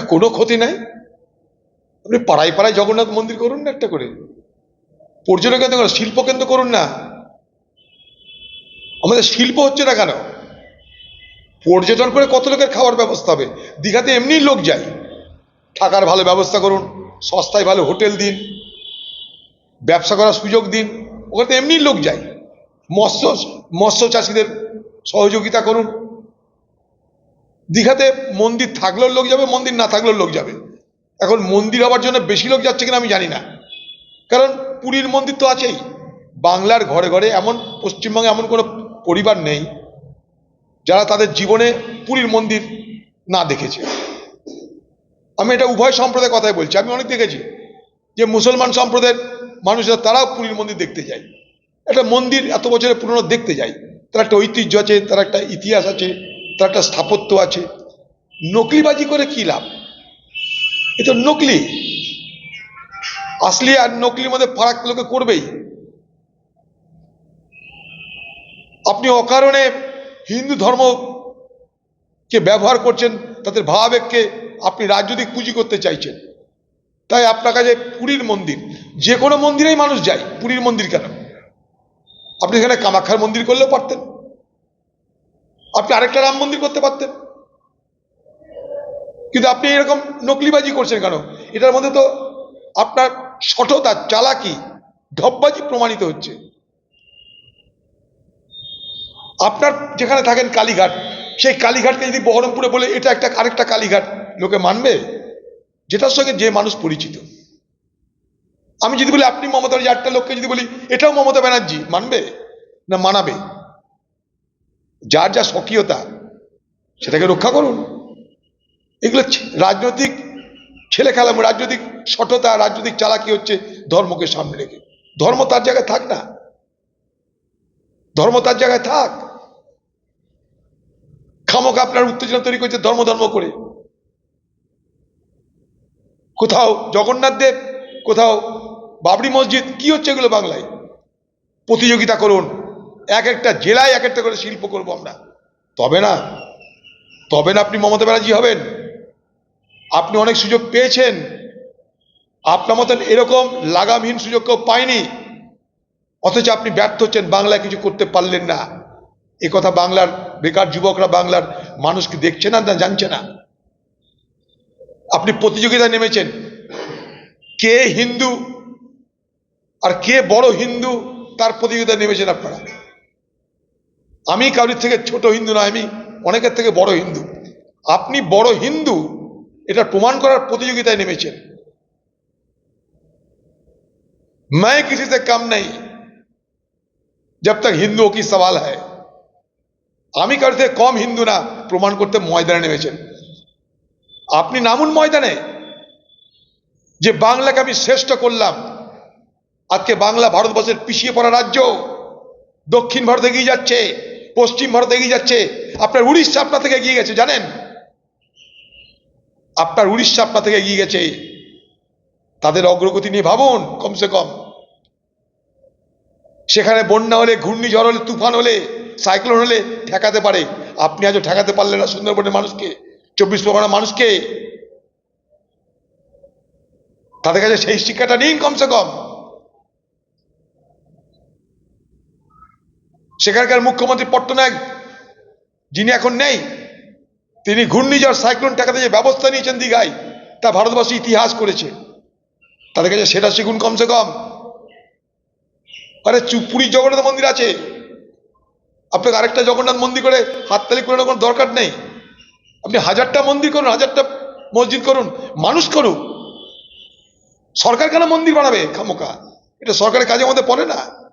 কোনো ক্ষতি নাই। আপনি পাড়ায় পাড়ায় জগন্নাথ মন্দির করুন না একটা করে। পর্যটন কেন্দ্র করুন শিল্প কেন্দ্র করুন না। আমাদের শিল্প হচ্ছে না কেন? পর্যটন করে কত লোকের খাওয়ার ব্যবস্থা হবে? দীঘাতে এমনি লোক যায়। থাকার ভালো ব্যবস্থা করুন, সস্তায় ভালো হোটেল দিন, ব্যবসা করার সুযোগ দিন, ওখানে এমনি লোক যায়। মৎস্য মৎস্য চাষিদের সহযোগিতা করুন। দীঘাতে মন্দির থাকলেও লোক যাবে, মন্দির না থাকলেও লোক যাবে। এখন মন্দির হওয়ার জন্য বেশি লোক যাচ্ছে কিনা আমি জানি না। কারণ পুরীর মন্দির তো আছেই। বাংলার ঘরে ঘরে এমন, পশ্চিমবঙ্গে এমন কোনো পরিবার নেই, যারা তাদের জীবনে পুরীর মন্দির না দেখেছে। আমি এটা উভয় সম্প্রদায়ের কথাই বলছি, আমি অনেক দেখেছি যে মুসলমান সম্প্রদায়ের মানুষরা তারাও পুরীর মন্দির দেখতে যায়। একটা মন্দির এত বছরের পুরনো দেখতে যায়, তার একটা ঐতিহ্য আছে, তার একটা ইতিহাস আছে তার একটা স্থাপত্য আছে। নকলিবাজি করে কি লাভ? এ তো নকলি। আসলি আর নকলির মধ্যে ফারাক লোকে করবেই। আপনি অকারণে হিন্দু ধর্মকে ব্যবহার করছেন, তাদের ভাবাবেগকে আপনি রাজনৈতিক পুঁজি করতে চাইছেন। তাই আপনার কাছে পুরীর মন্দির, যে কোনো মন্দিরেই মানুষ যায়। পুরীর মন্দির কেন? আপনি এখানে কামাখ্যার মন্দির করলেও পারতেন। আপনি আরেকটা রাম মন্দির করতে পারতেন। কিন্তু আপনি এরকম নকলিবাজি করছেন কেন? এটার মধ্যে তো আপনার সঠতা, চালাকি ঢপবাজি প্রমাণিত হচ্ছে। আপনার যেখানে থাকেন কালীঘাট, সেই কালীঘাটকে যদি বহরমপুরে বলে এটা একটা, আরেকটা কালীঘাট, লোকে মানবে? যেটার সঙ্গে যে মানুষ পরিচিত। আমি যদি বলি, আপনি মমতা ব্যানার্জি আটটা লোককে যদি বলি, এটাও মমতা ব্যানার্জি, মানবে না মানাবে? যার যা স্বকীয়তা, সেটাকে রক্ষা করুন। এগুলো রাজনৈতিক ছেলে খেলাম রাজনৈতিক সঠতা রাজনৈতিক চালাকি হচ্ছে ধর্মকে সামনে রেখে। ধর্ম তার জায়গায় থাক না। ধর্ম তার জায়গায় থাক। খামোক আপনার উত্তেজনা তৈরি করছে ধর্ম ধর্ম করে। কোথাও জগন্নাথ দেব, কোথাও বাবরি মসজিদ, কি হচ্ছে এগুলো বাংলায়? প্রতিযোগিতা করুন। এক একটা জেলায় এক একটা করে শিল্প করব আমরা। তবে না তবে না আপনি মমতা ব্যানার্জি হবেন। আপনি অনেক সুযোগ পেয়েছেন। আপনার মতন এরকম লাগামহীন সুযোগ কেউ পায়নি। অথচ আপনি ব্যর্থ হচ্ছেন, বাংলায় কিছু করতে পারলেন না। এ কথা বাংলার বেকার যুবকরা, বাংলার মানুষকে দেখছে না জানছে না। আপনি প্রতিযোগিতায় নেমেছেন। কে হিন্দু আর কে বড় হিন্দু তার প্রতিযোগিতায় নেমেছেন আপনারা? আমি কারোর থেকে ছোট হিন্দু নয় আমি অনেকের থেকে বড় হিন্দু আপনি বড় হিন্দু এটা প্রমাণ করার প্রতিযোগিতায় নেমেছেন मैं किसी से कम नहीं जब तक हिंदुओं की सवाल है আমি কারোর থেকে কম হিন্দু না প্রমাণ করতে ময়দানে নেমেছেন আপনি নামুন ময়দানে যে বাংলাকে আমি শ্রেষ্ঠ করলাম আজকে বাংলা ভারতবর্ষের পিছিয়ে পড়া রাজ্য দক্ষিণ ভারত এগিয়ে যাচ্ছে পশ্চিম ভারত এগিয়ে যাচ্ছে। আপনার উড়িষ্যা আপনার থেকে এগিয়ে গেছে, জানেন? আপনার উড়িষ্যা আপনার থেকে এগিয়ে গেছে। তাদের অগ্রগতি নিয়ে ভাবুন, কমসে কম। সেখানে বন্যা হলে, ঘূর্ণিঝড় হলে, তুফান হলে, সাইক্লোন হলে ঠেকাতে পারে। আপনি আজও ঠেকাতে পারলেন না সুন্দরবনের মানুষকে, চব্বিশ পরগনার মানুষকে। তাদের কাছে সেই শিক্ষাটা নিন কমসে কম। সেখানকার মুখ্যমন্ত্রী পট্টনায়ক, যিনি এখন নেই, তিনি ঘূর্ণিঝড়, সাইক্লোন টাকাতে যে ব্যবস্থা নিয়েছেন দীঘায়, তা ভারতবর্ষ ইতিহাস করেছে। তাদের কাছে সেটা শিখুন কমসে কম। আরে পুরীর জগন্নাথ মন্দির আছে। আপনাকে আরেকটা জগন্নাথ মন্দির করে হাততালি করে কোনো দরকার নেই। আপনি হাজারটা মন্দির করুন, হাজারটা মসজিদ করুন, মানুষ করুন সরকার কেন মন্দির বানাবে? খামোকা এটা সরকারের কাজের মধ্যে পড়ে না।